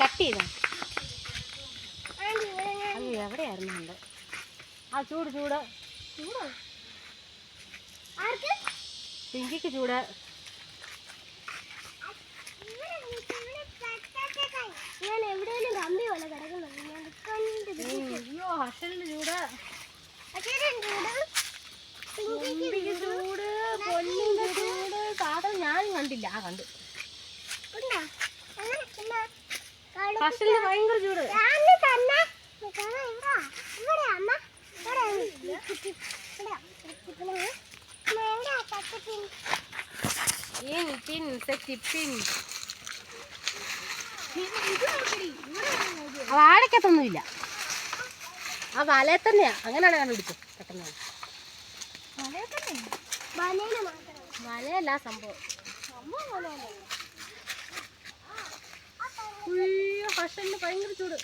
Cut എവിടെയായിരുന്നു? ആ ചൂട് ചൂട്. പിങ്കിക്ക് ചൂട്. ഞാൻ എവിടെയെങ്കിലും കമ്പി പോലെ കിടക്കുന്നുണ്ട് അയ്യോ ഹർഷലിന് ചൂട്. അച്ഛനുണ്ട് പിങ്കിക്ക് ചൂട്. പൊന്നിന്റെ ചൂട്. സാധനം ഞാനും കണ്ടില്ല ആ കണ്ടു. ഹർഷലിന് ഭയങ്കര ചൂട്. ആ വാഴക്കത്തൊന്നുമില്ല. ആ വലയിൽ തന്നെയാ. അങ്ങനെയാണ് കണ്ടുപിടിച്ചു പെട്ടെന്ന്. ബനേന മാത്രം വലയല്ല സംഭവം ഭയങ്കര ചൂട്.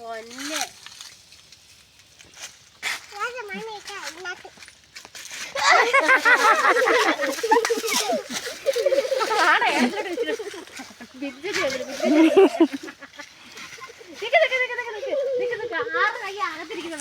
വന്നിട്ട് ബിദ്യതി. നിക്ക് നിക്ക്. നിക്ക് നിക്ക് നിക്ക് നിക്ക് നിക്ക് ആറ് കൈ അകത്തിരിക്കുന്ന